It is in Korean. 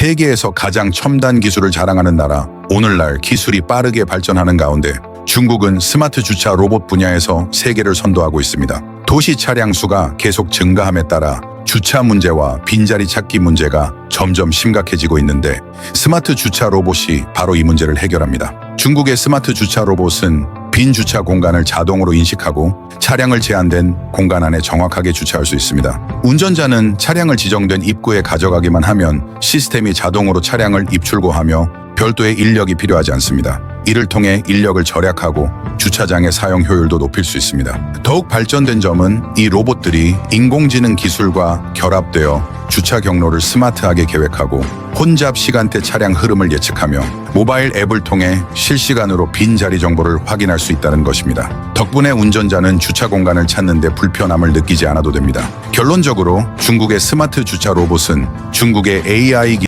세계에서 가장 첨단 기술을 자랑하는 나라, 오늘날 기술이 빠르게 발전하는 가운데 중국은 스마트 주차 로봇 분야에서 세계를 선도하고 있습니다. 도시 차량 수가 계속 증가함에 따라 주차 문제와 빈자리 찾기 문제가 점점 심각해지고 있는데 스마트 주차 로봇이 바로 이 문제를 해결합니다. 중국의 스마트 주차 로봇은 빈 주차 공간을 자동으로 인식하고 차량을 제한된 공간 안에 정확하게 주차할 수 있습니다. 운전자는 차량을 지정된 입구에 가져가기만 하면 시스템이 자동으로 차량을 입출고하며 별도의 인력이 필요하지 않습니다. 이를 통해 인력을 절약하고 주차장의 사용 효율도 높일 수 있습니다. 더욱 발전된 점은 이 로봇들이 인공지능 기술과 결합되어 주차 경로를 스마트하게 계획하고 혼잡 시간대 차량 흐름을 예측하며 모바일 앱을 통해 실시간으로 빈 자리 정보를 확인할 수 있다는 것입니다. 덕분에 운전자는 주차 공간을 찾는 데 불편함을 느끼지 않아도 됩니다. 결론적으로 중국의 스마트 주차 로봇은 중국의 AI